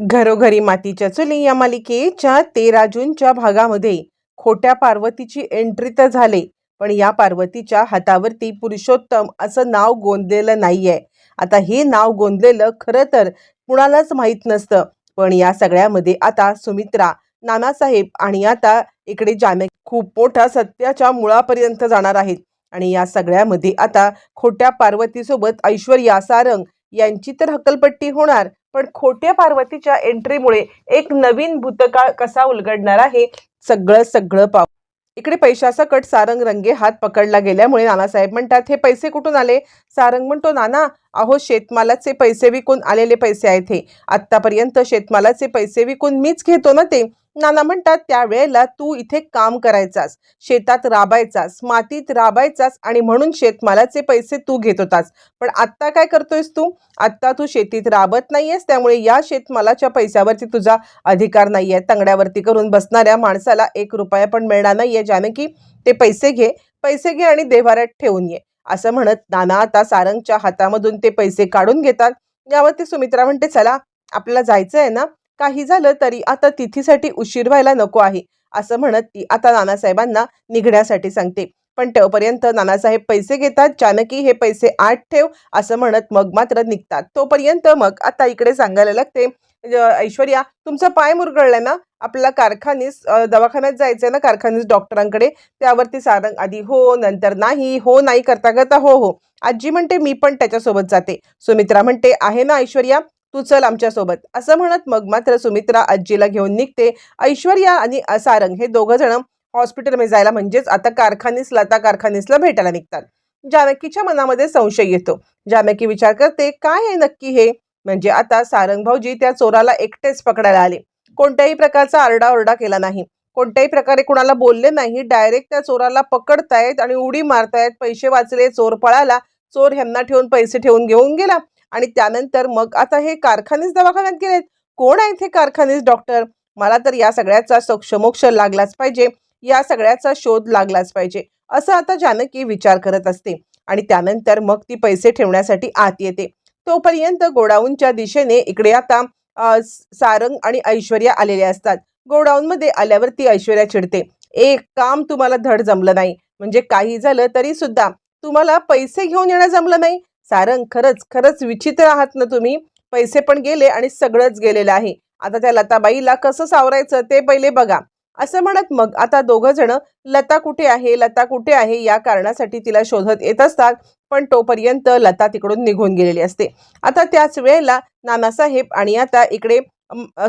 घरोघरी मातीच्या चुली या मालिकेच्या तेरा जूनच्या भागामध्ये खोट्या पार्वतीची एंट्री तर झाले पण या पार्वतीच्या हातावरती पुरुषोत्तम असं नाव गोंदलेलं नाहीये. आता हे नाव गोंदलेलं खरं तर कुणालाच माहीत नसतं पण या सगळ्यामध्ये आता सुमित्रा नानासाहेब आणि आता इकडे जाने खूप मोठा सत्याच्या मुळापर्यंत जाणार आहेत. आणि या सगळ्यामध्ये आता खोट्या पार्वतीसोबत ऐश्वर्या सारंग यांची तर हकलपट्टी होणार पण खोट्या पार्वतीच्या एंट्रीमुळे एक नवीन भूतकाळ कसा उलगडणार आहे? सगळं सगळं पाहू. इकडे पैशासकट सारंग रंगे हात पकडला गेल्यामुळे नानासाहेब म्हणतात हे पैसे कुठून आले? सारंग म्हणतो नाना अहो शेतमालाचे पैसे विकून आलेले पैसे आहेत हे. आत्तापर्यंत शेतमालाचे पैसे विकून मीच घेतो ना ते. नाना म्हणतात त्यावेळेला तू इथे काम करायचास शेतात राबायचास मातीत राबायचास आणि म्हणून शेतमालाचे पैसे तू घेत होतास. पण आत्ता काय करतोयस तू? आत्ता तू शेतीत राबत नाहीयेस त्यामुळे या शेतमालाच्या पैशावरती तुझा अधिकार नाहीये. तंगड्यावरती करून बसणाऱ्या माणसाला एक रुपया पण मिळणार नाहीये ज्याने की ते पैसे घे पैसे घे आणि देव्हाऱ्यात ठेवून ये. असं म्हणत नाना आता सारंगच्या हातामधून ते पैसे काढून घेतात. यावरती सुमित्रा म्हणते चला आपल्याला जायचं आहे ना? काही झालं तरी आता तिथीसाठी उशीर व्हायला नको आहे असं म्हणत ती आता नानासाहेबांना निघण्यासाठी सांगते. पण तोपर्यंत नानासाहेब पैसे घेतात जानकी हे पैसे आठ ठेव असं म्हणत मग मात्र निघतात. तोपर्यंत मग आता इकडे सांगायला लागते ऐश्वर्या तुमचा पाय मुरगळलाय ना? आपला कारखानीस दवाखान्यात जायचंय ना कारखानीस डॉक्टरांकडे? त्यावरती सारंग आधी हो नंतर नाही हो नाही करता करता हो हो. आजी म्हणते मी पण त्याच्यासोबत जाते. सुमित्रा म्हणते आहे ना ऐश्वर्या? तू चल आमच्यासोबत. असं म्हणत मग मात्र सुमित्रा आजीला घेऊन निघते. ऐश्वर्या आणि सारंग हे दोघं जण हॉस्पिटलमध्ये जायला म्हणजेच आता कारखानीस लता कारखानीसला भेटायला निघतात. जानकीच्या मनामध्ये संशय येतो. जानकी विचार करते काय आहे नक्की हे? म्हणजे आता सारंग भाऊजी त्या चोराला एकटेच पकडायला आले. कोणत्याही प्रकारचा आरडाओरडा केला नाही. कोणत्याही प्रकारे कुणाला बोलले नाही. डायरेक्ट त्या चोराला पकडतायत आणि उडी मारतायत. पैसे वाचले चोर पळाला. चोर ह्यांना ठेवून पैसे ठेवून घेऊन गेला. आणि त्यानंतर मग आता हे कारखानेच दवाखान्यात गेलेत. कोण आहेत हे कारखानेच डॉक्टर? मला तर या सगळ्याचा सक्षमोक्ष लागलाच पाहिजे. या सगळ्याचा शोध लागलाच पाहिजे. असं आता जानकी विचार करत असते. आणि त्यानंतर मग ती पैसे ठेवण्यासाठी आत येते. तोपर्यंत गोडाऊनच्या दिशेने इकडे आता सारंग आणि ऐश्वर्या आलेले असतात. गोडाऊनमध्ये आल्यावरती ऐश्वर्या चिडते. एक काम तुम्हाला धड जमलं नाही. म्हणजे काही झालं तरी सुद्धा. तुम्हाला पैसे घेऊन येणं जमलं नाही. सारंग खरंच खरंच विचित्र आहात ना तुम्ही. पैसे पण गेले आणि सगळंच गेलेलं आहे. आता त्या लताबाईला कसं सावरायचं ते पहिले बघा. असं म्हणत मग आता दोघं जण लता कुठे आहे लता कुठे आहे या कारणासाठी तिला शोधत येत असतात. पण तोपर्यंत लता तिकडून निघून गेलेली असते. आता त्याच वेळेला नानासाहेब आणि आता इकडे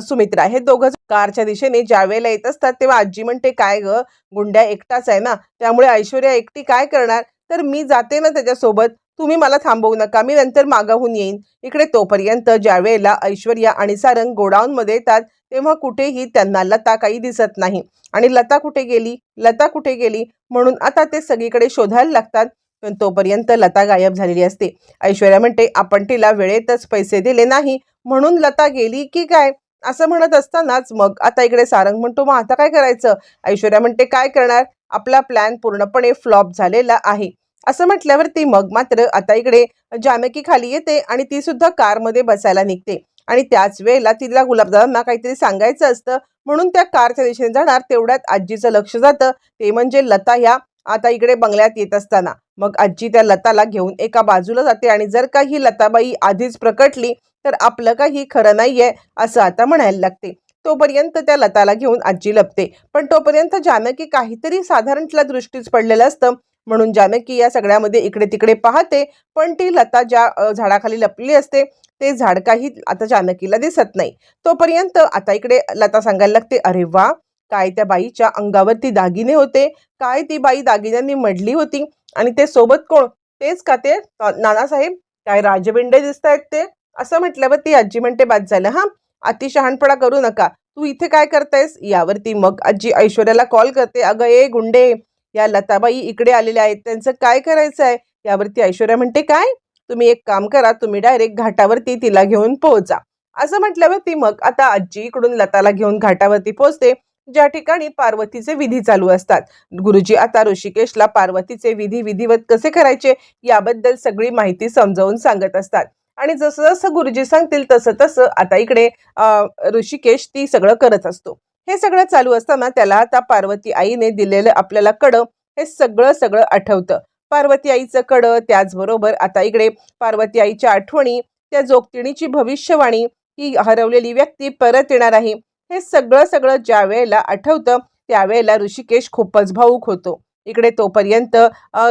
सुमित्रा हे दोघं कारच्या दिशेने ज्या वेळेला येत असतात तेव्हा आजी म्हणते काय ग गुंड्या एकटाच आहे ना? त्यामुळे ऐश्वर्या एकटी काय करणार? तर मी जाते ना त्याच्यासोबत. तुम्ही मला थांबवू नका मी नंतर मागाहून येईन. इकडे तोपर्यंत ज्यावेळेला ऐश्वर्या आणि सारंग गोडाऊनमध्ये येतात तेव्हा कुठेही त्यांना लता काही दिसत नाही. आणि लता कुठे गेली? लता कुठे गेली? म्हणून आता ते सगळीकडे शोधायला लागतात. पण तोपर्यंत लता गायब झालेली असते. ऐश्वर्या म्हणते आपण तिला वेळेतच पैसे दिले नाही. म्हणून लता गेली की काय? असं म्हणत असतानाच मग आता इकडे सारंग म्हणतो मग आता काय करायचं? ऐश्वर्या म्हणते काय करणार? आपला प्लॅन पूर्णपणे फ्लॉप झालेला आहे. असं म्हटल्यावरती मग मात्र आता इकडे जामकी खाली येते आणि ती सुद्धा कारमध्ये बसायला निघते. आणि त्याच वेळेला तिला गुलाबदादांना काहीतरी सांगायचं असतं. म्हणून त्या कारच्या दिशेने जाणार तेवढ्यात आजीचं लक्ष जातं. ते म्हणजे लता ह्या आता इकडे बंगल्यात येत असताना. मग आजी त्या लताला घेऊन एका बाजूला जाते आणि जर का ही लताबाई आधीच प्रकटली तर आपलं काही खरं नाहीये असं आता म्हणायला लागते. तोपर्यंत त्या लताला घेऊन आजी लपते. पण तोपर्यंत जानकी काहीतरी साधारण तिला दृष्टीच पडलेलं असतं. म्हणून जानकी या सगळ्यामध्ये इकडे तिकडे पाहते पण ती लता ज्या झाडाखाली लपलेली असते ते झाड काही आता जानकीला दिसत नाही. तोपर्यंत आता इकडे लता सांगायला लागते अरे वा काय त्या बाईच्या अंगावरती दागिने होते काय ती बाई दागिन्यांनी मडली होती आणि ते सोबत कोण? तेच का ते? नानासाहेब काय राजबिंडे दिसत आहेत ते? असं म्हटल्यावर ती आजी म्हणते बाद झालं हा अतिशहाणपणा करू नका. तू इथे काय करतायस? यावरती मग आजी ऐश्वर्याला कॉल करते अगं ए गुंडे या लताबाई इकडे आलेल्या आहेत. त्यांचं काय करायचं आहे? यावरती ऐश्वर्या म्हणते काय? तुम्ही एक काम करा तुम्ही डायरेक्ट घाटावरती तिला घेऊन पोहोचा. असं म्हटल्यावरती मग आता आजी इकडून लताला घेऊन घाटावरती पोहोचते. ज्या ठिकाणी पार्वतीचे विधी चालू असतात. गुरुजी आता ऋषिकेशला पार्वतीचे विधी विधिवत कसे करायचे? याबद्दल सगळी माहिती समजावून सांगत असतात. आणि जसं जसं गुरुजी सांगतील तसं तसं आता इकडे ऋषिकेश ती सगळं करत असतो. हे सगळं चालू असताना त्याला आता पार्वती आईने दिलेलं आपल्याला कडं हे सगळं सगळं आठवतं. पार्वती आईचं कडं त्याचबरोबर आता इकडे पार्वती आईच्या आठवणी त्या जोगतिणीची भविष्यवाणी ही हरवलेली व्यक्ती परत येणार आहे. हे सगळं सगळं ज्या वेळेला आठवतं त्यावेळेला ऋषिकेश खूपच भाऊक होतो. इकडे तोपर्यंत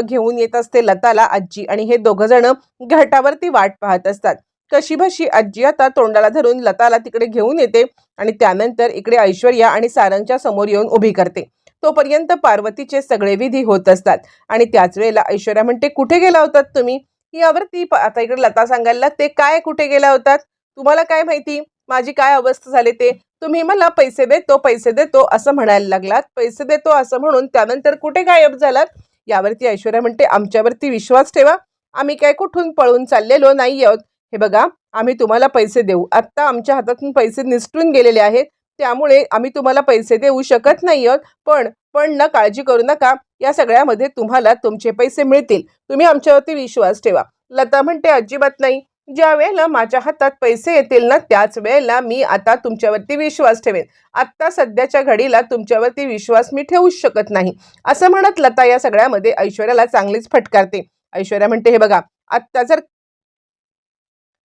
घेऊन येत असते लताला आजी आणि हे दोघं जण घाटावरती वाट पाहत असतात. कशीभशी आजी आता तोंडाला धरून लताला तिकडे घेऊन येते आणि त्यानंतर इकडे ऐश्वर्या आणि सारंगच्या समोर येऊन उभी करते. तोपर्यंत पार्वतीचे सगळे विधी होत असतात आणि त्याच वेळेला ऐश्वर्या म्हणते कुठे गेला होतात तुम्ही? यावरती प- आता इकडे लता सांगायला लागते काय कुठे गेला होतात तुम्हाला काय माहिती? माझी काय अवस्था झाली ते? तुम्ही मला पैसे देतो पैसे देतो असं म्हणायला लागलात. पैसे देतो असं म्हणून त्यानंतर कुठे गायब झालात? यावरती ऐश्वर्या म्हणते आमच्यावरती विश्वास ठेवा. आम्ही काय कुठून पळून चाललेलो नाही आहोत. हे बघा आम्ही तुम्हाला पैसे देऊ. आत्ता आमच्या हातातून पैसे निसटून गेलेले आहेत. त्यामुळे आम्ही तुम्हाला पैसे देऊ शकत नाही आहोत पण पण ना काळजी करू नका. या सगळ्यामध्ये तुम्हाला तुमचे पैसे मिळतील. तुम्ही आमच्यावरती विश्वास ठेवा. लता म्हणते अजिबात नाही. ज्या वेळेला माझ्या हातात पैसे येतील ना त्याच वेळेला मी आता तुमच्यावरती विश्वास ठेवेन. आत्ता सध्याच्या घडीला तुमच्यावरती विश्वास मी ठेवूच शकत नाही. असं म्हणत लता या सगळ्यामध्ये ऐश्वर्याला चांगलीच फटकारते. ऐश्वर्या म्हणते हे बघा आत्ता जर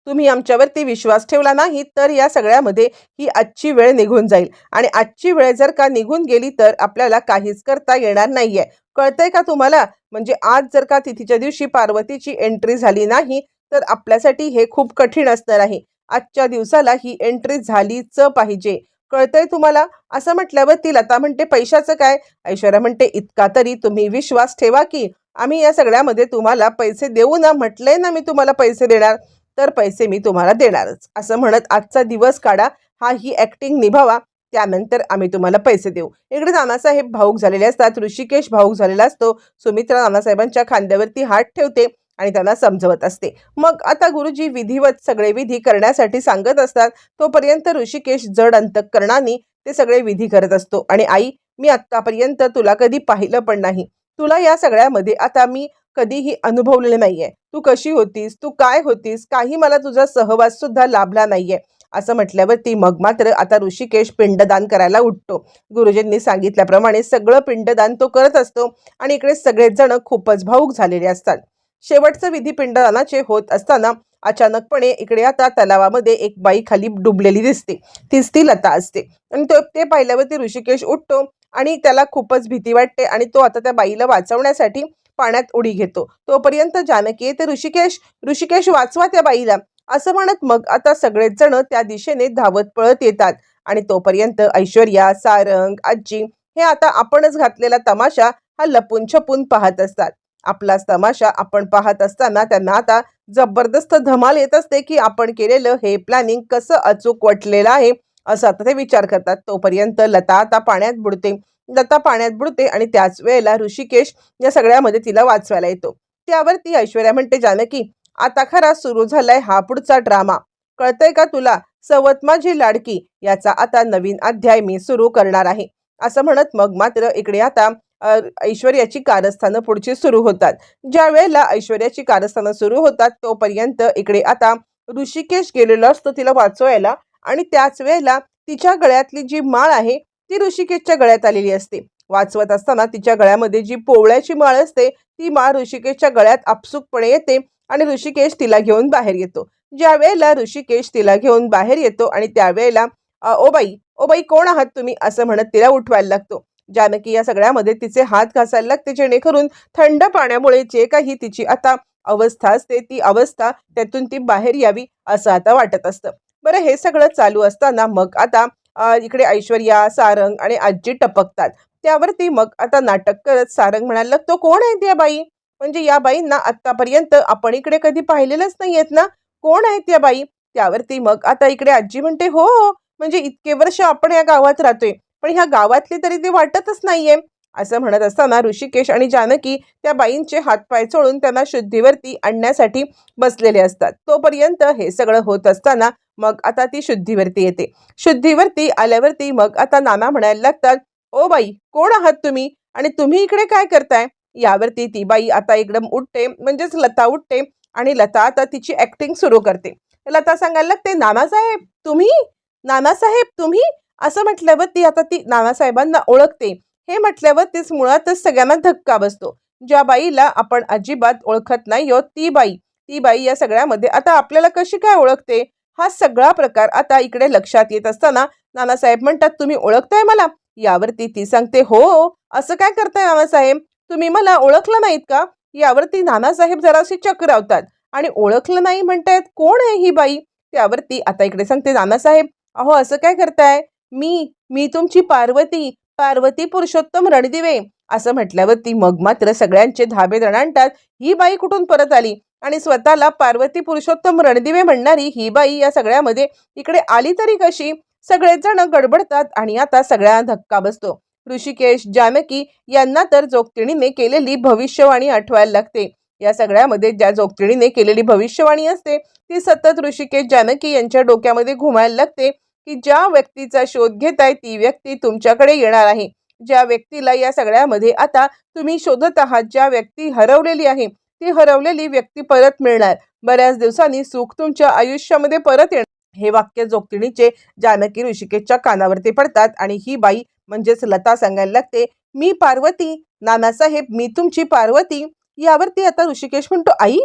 तुम्ही आमच्यावरती विश्वास ठेवला नाही तर या सगळ्यामध्ये ही आजची वेळ निघून जाईल. आणि आजची वेळ जर का निघून गेली तर आपल्याला काहीच करता येणार नाहीये. कळतंय का तुम्हाला? म्हणजे आज जर का तिथीच्या दिवशी पार्वतीची एंट्री झाली नाही तर आपल्यासाठी हे खूप कठीण असणार आहे. आजच्या दिवसाला ही एंट्री झालीच पाहिजे. कळतंय तुम्हाला? असं म्हटल्यावर ती लता म्हणते पैशाचं काय? ऐश्वर्या म्हणते इतका तरी तुम्ही विश्वास ठेवा की आम्ही या सगळ्यामध्ये तुम्हाला पैसे देऊ ना म्हटलंय ना मी तुम्हाला पैसे देणार. तर पैसे मी तुम्हाला देणारच. असं म्हणत आजचा दिवस काढा. हा ही ॲक्टिंग निभावा. त्यानंतर आम्ही तुम्हाला पैसे देऊ. इकडे नानासाहेब भाऊक झालेले असतात. ऋषिकेश भाऊक झालेला असतो. सुमित्रा नानासाहेबांच्या खांद्यावरती हात ठेवते आणि त्यांना समजवत असते. मग आता गुरुजी विधिवत सगळे विधी करण्यासाठी सांगत असतात. तोपर्यंत ऋषिकेश जड अंतकरणाने ते सगळे विधी करत असतो. आणि आई मी आत्तापर्यंत तुला कधी पाहिलं पण नाही. तुला या सगळ्यामध्ये आता मी कधीही अनुभवलेलं नाहीये. तू कशी होतीस? तू काय होतीस? काही मला तुझा सहवास सुद्धा लाभला नाहीये. असं म्हटल्यावरती मग मात्र आता ऋषिकेश पिंडदान करायला उठतो. गुरुजींनी सांगितल्याप्रमाणे सगळं पिंडदान तो करत असतो आणि इकडे सगळेच जण खूपच भाऊक झालेले असतात. शेवटचं विधी पिंडदानाचे होत असताना अचानकपणे इकडे आता तलावामध्ये एक बाई खाली डुबलेली दिसते. तीच ती लता असते. आणि तो ते पाहिल्यावरती ऋषिकेश उठतो आणि त्याला खूपच भीती वाटते आणि तो आता त्या बाईला वाचवण्यासाठी पाण्यात उडी घेतो. तोपर्यंत जानकी येते ऋषिकेश ऋषिकेश वाचवा त्या बाईला. असं म्हणत मग आता सगळेच जण त्या दिशेने धावत पळत येतात. आणि तोपर्यंत ऐश्वर्या सारंग आजी हे आता आपणच घातलेला तमाशा हा लपून छपून पाहत असतात. आपलाच तमाशा आपण पाहत असताना त्यांना आता जबरदस्त धमाल येत असते की आपण केलेलं हे प्लॅनिंग कसं अचूक वटलेलं आहे असं आता ते विचार करतात. तोपर्यंत लता आता पाण्यात बुडते. लता पाण्यात बुडते आणि त्याच वेळेला ऋषिकेश या सगळ्यामध्ये तिला वाचवायला येतो. त्यावर ती ऐश्वर्या म्हणते जानकी आता खरा सुरू झालाय हा पुढचा ड्रामा. कळतंय का तुला सवत माझी लाडकी याचा आता नवीन अध्याय मी सुरू करणार आहे. असं म्हणत मग मात्र इकडे आता ऐश्वर्याची कारस्थानं पुढची सुरू होतात. ज्या वेळेला ऐश्वर्याची कारस्थानं सुरू होतात तोपर्यंत इकडे आता ऋषिकेश गेलेलो असतो तिला वाचवायला आणि त्याच वेळेला तिच्या गळ्यातली जी माळ आहे ती ऋषिकेशच्या गळ्यात आलेली असते. वाचवत असताना तिच्या गळ्यामध्ये जी पोवळ्याची माळ असते ती माळ ऋषिकेशच्या गळ्यात आपसुकपणे येते आणि ऋषिकेश तिला घेऊन बाहेर येतो. ज्या वेळेला ऋषिकेश तिला घेऊन बाहेर येतो आणि त्यावेळेला ओ बाई ओ बाई कोण आहात तुम्ही? असं म्हणत तिला उठवायला लागतो. जानकी या सगळ्यामध्ये तिचे हात घासायला लागते जेणेकरून थंड पाण्यामुळे जे काही तिची आता अवस्था असते ती अवस्था त्यातून ती बाहेर यावी असं आता वाटत असतं. बरं हे सगळं चालू असताना मग आता इकडे ऐश्वर्या सारंग आणि आजी टपकतात. त्यावरती मग आता नाटक करत सारंग म्हणायला लागतो कोण आहे त्या बाई? म्हणजे या बाईंना आतापर्यंत आपण इकडे कधी पाहिलेलंच नाहीयेत ना? कोण आहेत त्या बाई? त्यावरती मग आता इकडे आजी म्हणते हो हो म्हणजे इतके वर्ष आपण या गावात राहतोय पण ह्या गावातली तरी ती वाटतच नाहीये. असं म्हणत असताना ऋषिकेश आणि जानकी त्या बाईंचे हातपाय चोळून त्यांना शुद्धीवरती आणण्यासाठी बसलेले असतात. तोपर्यंत हे सगळं होत असताना मग आता ती शुद्धीवरती येते. शुद्धीवरती आल्यावरती मग आता नाना म्हणायला लागतात ओ बाई कोण आहात तुम्ही? आणि तुम्ही इकडे काय करताय? यावरती ती बाई आता एकदम उठते म्हणजेच लता उठते आणि लता आता तिची ऍक्टिंग सुरू करते. लता सांगायला लागते नानासाहेब तुम्ही? नानासाहेब तुम्ही? असं म्हटल्यावर ती आता ती नानासाहेबांना ओळखते. हे म्हटल्यावर तीच मुळातच सगळ्यांना धक्का बसतो. ज्या बाईला आपण अजिबात ओळखत नाही आहोत ती बाई. ती बाई या सगळ्यामध्ये आता आपल्याला कशी काय ओळखते? हा सगळा प्रकार आता इकडे लक्षात येत असताना नानासाहेब म्हणतात तुम्ही ओळखताय मला? यावरती ती सांगते हो, हो असं काय करताय नानासाहेब? तुम्ही मला ओळखलं नाहीत का? यावरती नानासाहेब जराशी चक्रावतात आणि ओळखलं नाही म्हणतायत कोण आहे ही बाई? त्यावरती आता इकडे सांगते नानासाहेब अहो असं काय करताय? मी मी तुमची पार्वती पार्वती पुरुषोत्तम रणदिवे. असं म्हटल्यावरती मग मात्र सगळ्यांचे धाबे दणाणतात ही बाई कुठून परत आली? आणि स्वतःला पार्वती पुरुषोत्तम रणदिवे म्हणणारी ही बाई या सगळ्यामध्ये इकडे आली तरी कशी? सगळेच जण गडबडतात आणि आता सगळ्यांना धक्का बसतो. ऋषिकेश जानकी यांना तर जोगतिणीने केलेली भविष्यवाणी आठवायला लागते. या सगळ्यामध्ये ज्या जोगतिणीने केलेली भविष्यवाणी असते ती सतत ऋषिकेश जानकी यांच्या डोक्यामध्ये घुमायला लागते की ज्या व्यक्तीचा शोध घेताय ती व्यक्ती तुमच्याकडे येणार आहे. ज्या व्यक्तीला या सगळ्यामध्ये आता तुम्ही शोधत आहात ज्या व्यक्ती हरवलेली आहे ती हरवलेली व्यक्ती परत मिळणार. बऱ्याच दिवसांनी सुख तुमच्या आयुष्यामध्ये परत येणार. हे वाक्य जोगतिणीचे जानकी ऋषिकेशच्या कानावरती पडतात आणि ही बाई म्हणजेच लता सांगायला लागते मी पार्वती नानासाहेब मी तुमची पार्वती यावरती आता ऋषिकेश म्हणतो आई?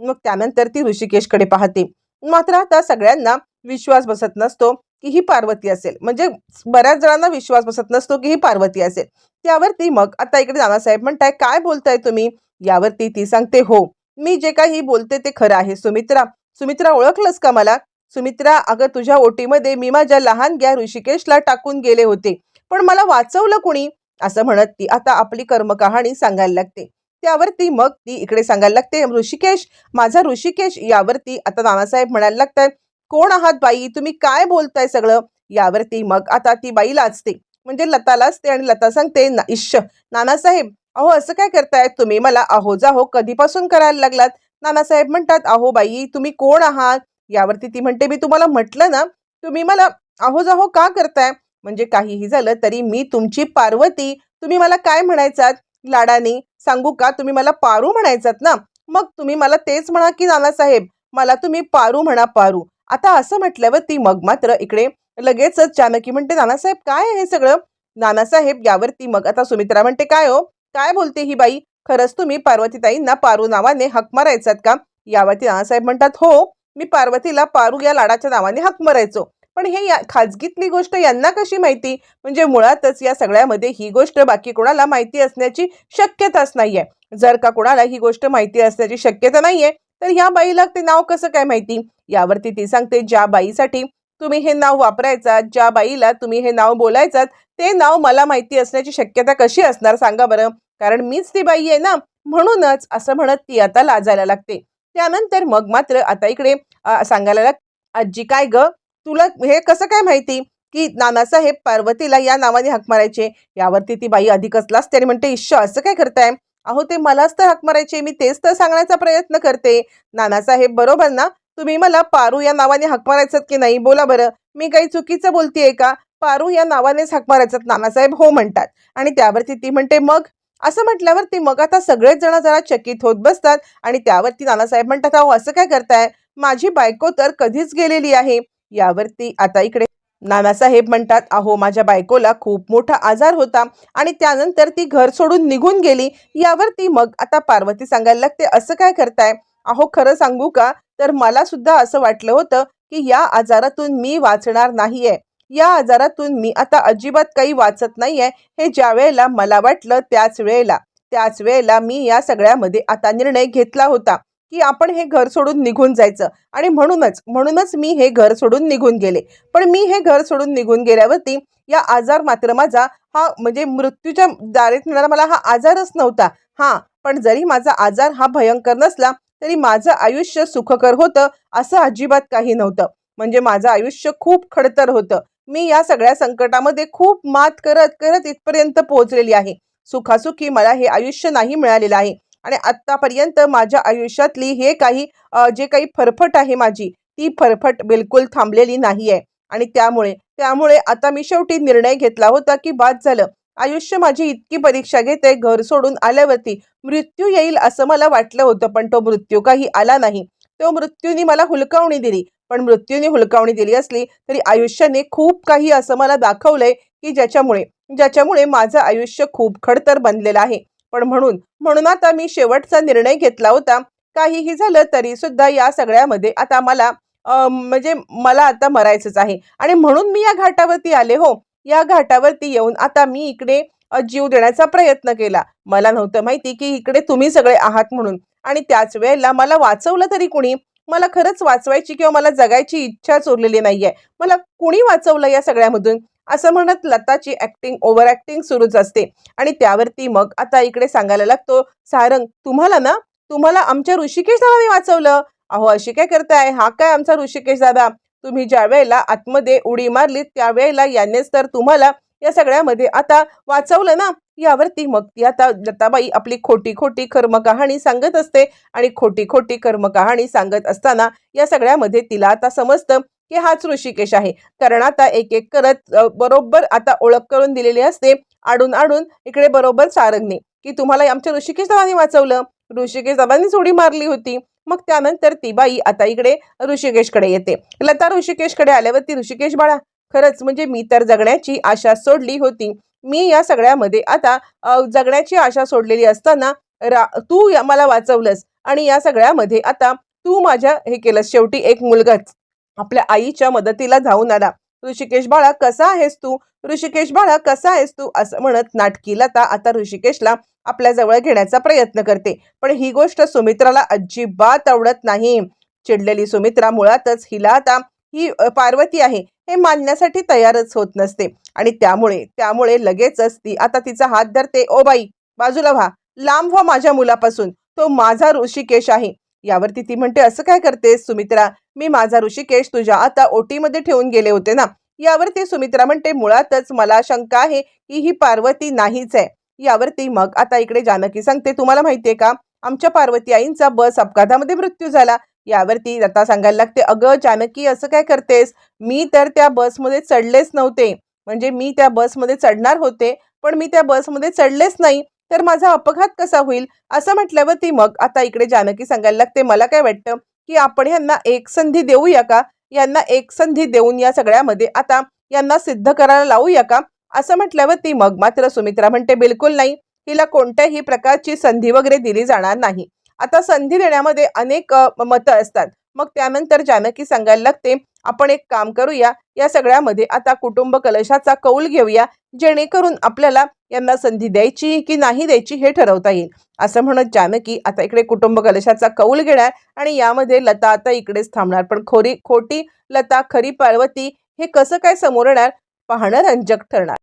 मग त्यानंतर ती ऋषिकेशकडे पाहते. मात्र आता सगळ्यांना विश्वास बसत नसतो की ही पार्वती असेल. म्हणजे बऱ्याच जणांना विश्वास बसत नसतो की ही पार्वती असेल. त्यावरती मग आता इकडे नानासाहेब म्हणताय काय बोलताय तुम्ही? यावरती ती सांगते हो मी जे काही बोलते ते खरं आहे. सुमित्रा सुमित्रा ओळखलंस का मला? सुमित्रा अगं तुझ्या ओटीमध्ये मी माझ्या लहान ग्या ऋषिकेशला टाकून गेले होते पण मला वाचवलं कुणी? असं म्हणत ती आता आपली कर्मकहाणी सांगायला लागते. त्यावरती मग ती इकडे सांगायला लागते ऋषिकेश माझा ऋषिकेश यावरती आता नानासाहेब म्हणायला लागतात कोण आहात बाई? तुम्ही काय बोलताय सगळं? यावरती मग आता ती बाई लाचते म्हणजे लता लाचते आणि लता सांगते "ना- इश्श नानासाहेब अहो असं काय करताय तुम्ही? मला अहो जाहो कधीपासून करायला लागलात? नानासाहेब म्हणतात अहो बाई तुम्ही कोण आहात? यावरती ती म्हणते मी तुम्हाला म्हटलं ना तुम्ही मला अहो जाहो का करताय? म्हणजे काहीही झालं तरी मी तुमची पार्वती. तुम्ही मला काय म्हणायचात? लाडाने सांगू का? तुम्ही मला पारू म्हणायचात ना? मग तुम्ही मला तेच म्हणा की नानासाहेब मला तुम्ही पारू म्हणा पारू. आता असं म्हटल्यावर ती मग मात्र इकडे लगेचच जानकी म्हणते नानासाहेब काय आहे हे सगळं? नानासाहेब यावरती मग आता सुमित्रा म्हणते काय हो? काय बोलते ही बाई? खरंच तुम्ही पार्वतीताईंना पारू नावाने हक मारायचात का? यावरती नानासाहेब म्हणतात हो मी पार्वतीला पारू या लाडाच्या नावाने हक मारायचो. पण हे या खाजगीतली गोष्ट यांना कशी माहिती? म्हणजे मुळातच या सगळ्यामध्ये ही गोष्ट बाकी कोणाला माहिती असण्याची शक्यताच नाहीये. जर का कोणाला ही गोष्ट माहिती असण्याची शक्यता नाहीये तर ह्या बाईला ते नाव कसं काय माहिती? यावरती ती सांगते ज्या बाईसाठी तुम्ही हे नाव वापरायचा ज्या बाईला तुम्ही हे नाव बोलायचात ते नाव मला माहिती असण्याची शक्यता कशी असणार सांगा बरं. कारण मीच ती बाई आहे ना म्हणूनच असं म्हणत ती आता लाजायला लागते. त्यानंतर मग मात्र आता इकडे सांगायला लाग आजी काय ग? तुला हे कसं काय माहिती? की नानासाहेब पार्वतीला या नावाने हक मारायचे. यावरती ती बाई अधिकच लाजते आणि म्हणते इश्श असं काय करताय? अहो ते मलाच तर हक मारायचे मी तेच तर सांगण्याचा प्रयत्न करते. नानासाहेब बरोबर ना तुम्ही मला पारू या नावाने हाक मारायचं की नाही? बोला बरं. मी काही चुकीचं बोलतीये का? पारू या नावानेच हाक मारायचं नानासाहेब हो म्हणतात. आणि त्यावरती ती म्हणते मग? असं म्हटल्यावरती मग आता सगळेच जण जरा चकित होत बसतात आणि त्यावरती नानासाहेब म्हणतात अहो असं काय करताय? माझी बायको तर कधीच गेलेली आहे. यावरती आता इकडे नानासाहेब म्हणतात अहो माझ्या बायकोला खूप मोठा आजार होता आणि त्यानंतर ती घर सोडून निघून गेली. यावरती मग आता पार्वती सांगायला लागते असं काय करताय? अहो खरं सांगू का? तर मला सुद्धा असं वाटलं होतं की या आजारातून मी वाचणार नाहीये. या आजारातून मी आता अजिबात काही वाचत नाहीये हे ज्या वेळेला मला वाटलं त्याच वेळेला. त्याच वेळेला मी या सगळ्यामध्ये आता निर्णय घेतला होता की आपण हे घर सोडून निघून जायचं. आणि म्हणूनच म्हणूनच मी हे घर सोडून निघून गेले. पण मी हे घर सोडून निघून गेल्यावरती या आजार मात्र माझा हा म्हणजे मृत्यूच्या दारीत मला हा आजारच नव्हता. हा पण जरी माझा आजार हा भयंकर नसला तरी माझं आयुष्य सुखकर होतं असं अजिबात काही नव्हतं. म्हणजे माझं आयुष्य खूप खडतर होतं. मी या सगळ्या संकटामध्ये खूप मात करत करत इथपर्यंत पोहोचलेली आहे. सुखासुखी मला हे आयुष्य नाही मिळालेलं आहे. आणि आत्तापर्यंत माझ्या आयुष्यातली हे काही जे काही फरफट आहे माझी ती फरफट बिलकुल थांबलेली नाही आहे आणि त्यामुळे त्यामुळे आता मी शेवटी निर्णय घेतला होता की बाद झालं. आयुष्य माझी इतकी परीक्षा घेते घर सोडून आल्यावरती मृत्यू येईल असं मला वाटलं होतं पण तो मृत्यू काही आला नाही. तो मृत्यूने मला हुलकावणी दिली. पण मृत्यूने हुलकावणी दिली असली तरी आयुष्याने खूप काही असं मला दाखवलंय की ज्याच्यामुळे ज्याच्यामुळे माझं आयुष्य खूप खडतर बनलेलं आहे. पण म्हणून म्हणून आता मी शेवटचा निर्णय घेतला होता. काहीही झालं तरी सुद्धा या सगळ्यामध्ये आता मला म्हणजे मला आता मरायचंच आहे. आणि म्हणून मी या घाटावरती आले हो. या घाटावरती येऊन आता मी इकडे जीव देण्याचा प्रयत्न केला. मला नव्हतं माहिती की इकडे तुम्ही सगळे आहात म्हणून. आणि त्याच वेळेला मला वाचवलं तरी कुणी? मला खरंच वाचवायची किंवा मला जगायची इच्छा उरलेली नाहीये. मला कुणी वाचवलं या सगळ्यामधून? असं म्हणत लताची ऍक्टिंग ओव्हर ऍक्टिंग सुरूच असते. आणि त्यावरती मग आता इकडे सांगायला लागतो सारंग तुम्हाला ना तुम्हाला आमच्या ऋषिकेश दादाने वाचवलं. अहो अशी काय करताय? हा काय आमचा ऋषिकेश दादा? तुम्ही ज्या वेळेला आतमध्ये उडी मारली त्यावेळेला यानेच तर तुम्हाला या सगळ्यामध्ये आता वाचवलं ना यावरती मग ती आता लताबाई आपली खोटी खोटी कर्म कहाणी सांगत असते आणि खोटी खोटी कर्म कहाणी सांगत असताना या सगळ्यामध्ये तिला आता समजतं की हाच ऋषिकेश आहे. कारण आता एक एक करत बरोबर आता ओळख करून दिलेली असते. आडून आडून इकडे बरोबर सारंगने की तुम्हाला आमच्या ऋषिकेश दादांनी वाचवलं. ऋषिकेश दादांनीच उडी मारली होती. मग त्यानंतर ती बाई आता इकडे ऋषिकेशकडे येते. लता ऋषिकेशकडे आल्यावरती ऋषिकेश बाळा खरंच म्हणजे मी तर जगण्याची आशा सोडली होती. मी या सगळ्यामध्ये आता जगण्याची आशा सोडलेली असताना रा तू या- मला वाचवलंस आणि या सगळ्यामध्ये आता तू माझ्या हे केलंस. शेवटी एक मुलगाच आपल्या आईच्या मदतीला धावून आला. ऋषिकेश बाळा कसा आहेस तू? ऋषिकेश बाळा कसा आहेस तू? असं म्हणत नाटकी लता आता ऋषिकेशला आपल्या जवळ घेण्याचा प्रयत्न करते. पण ही गोष्ट सुमित्राला अजिबात आवडत नाही. चिडलेली सुमित्रा मुळातच हिला आता ही पार्वती आहे हे मानण्यासाठी तयारच होत नसते. आणि त्यामुळे त्यामुळे लगेचच ती आता तिचा हात धरते ओ बाई बाजूला व्हा. लांब व्हा माझ्या मुलापासून. तो माझा ऋषिकेश आहे. यावरती ती म्हणते असं काय करतेस सुमित्रा? मी माझा ऋषिकेश तुझ्या आता ओटीमध्ये ठेवून गेले होते ना? यावरती सुमित्रा म्हणते मुळातच मला शंका आहे की ही पार्वती नाहीच आहे. यावरती मग आता इकडे जानकी सांगते तुम्हाला माहितीये का? आमच्या पार्वती आईंचा बस अपघातामध्ये मृत्यू झाला. यावरती आता सांगायला लागते अगं जानकी असं काय करतेस? मी तर त्या बसमध्ये चढलेच नव्हते. म्हणजे मी त्या बसमध्ये चढणार होते पण मी त्या बसमध्ये चढलेच नाही. तर माझा अपघात कसा होईल? असं म्हटल्यावर ती मग आता इकडे जानकी सांगायला लागते मला काय वाटतं की आपण यांना एक संधी देऊया का? यांना एक संधी देऊन या सगळ्यामध्ये आता यांना सिद्ध करायला लावूया का? असं म्हटल्यावर ती मग मात्र सुमित्रा म्हणते बिलकुल नाही. हिला कोणत्याही प्रकारची संधी वगैरे दिली जाणार नाही. आता संधी देण्यामध्ये अनेक मतं असतात. मग त्यानंतर जानकी सांगायला लागते आपण एक काम करूया. या सगळ्यामध्ये आता कुटुंब कलशाचा कौल घेऊया जेणेकरून आपल्याला यांना संधी द्यायची की नाही द्यायची हे ठरवता येईल. असं म्हणत जानकी आता इकडे कुटुंब कलशाचा कौल घेणार आणि यामध्ये लता आता इकडेच थांबणार. पण खोरी खोटी लता खरी पार्वती हे कसं काय समोर येणार? पाहणं रंजक ठरणार.